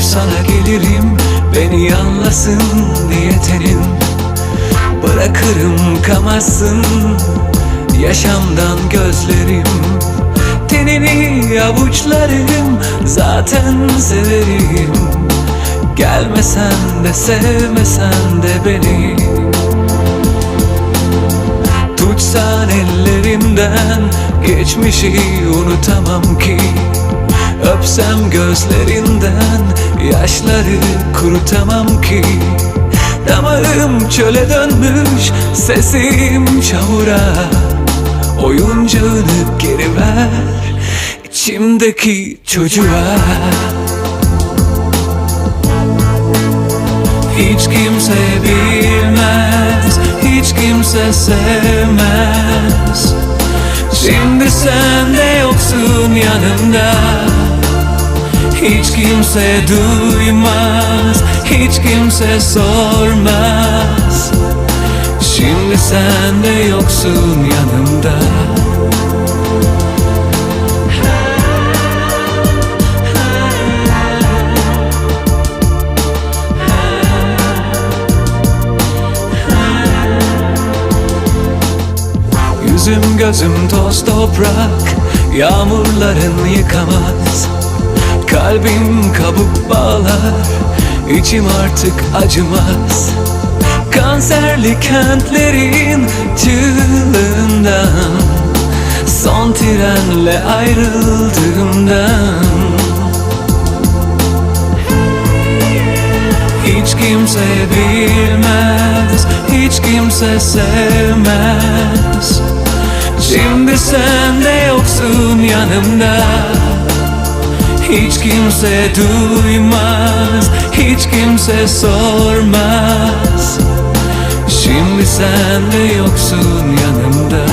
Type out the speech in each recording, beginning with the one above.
sana gelirim Beni yanlasın diye tenin Bırakırım kamasın Yaşamdan gözlerim. Tenini avuçlarım Zaten severim. Gelmesen de sevmesen de beni. Tutsan ellerimden Geçmişi unutamam ki Öpsem gözlerinden Yaşları kurutamam ki. Damarım çöle dönmüş Sesim çamura. Oyuncağını geri ver içimdeki çocuğa. Hiç kimse bilmez Hiç kimse sevmez. Şimdi sen de yoksun yanımda Hiç kimse duymaz Hiç kimse sormaz. Şimdi sen de yoksun yanımda. Yüzüm gözüm toz toprak Yağmurların yıkamaz Kalbim kabuk bağlar içim artık acımaz. Kanserli kentlerin çığlığından Son trenle ayrıldığımdan. Hiç kimse bilmez Hiç kimse sevmez. Şimdi sen de yoksun yanımda kimse duymaz Hiç kimse sormaz. Şimdi sen de yoksun yanımda.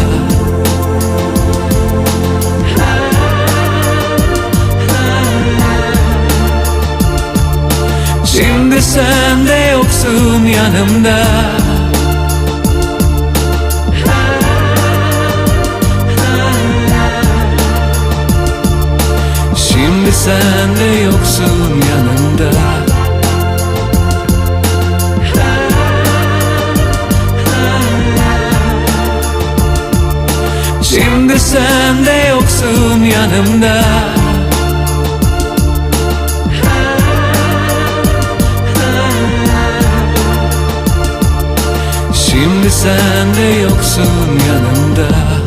Şimdi sen de yoksun yanımda Şimdi sen de yoksun yanımda. Şimdi sen de yoksun yanımda. Şimdi sen de yoksun yanımda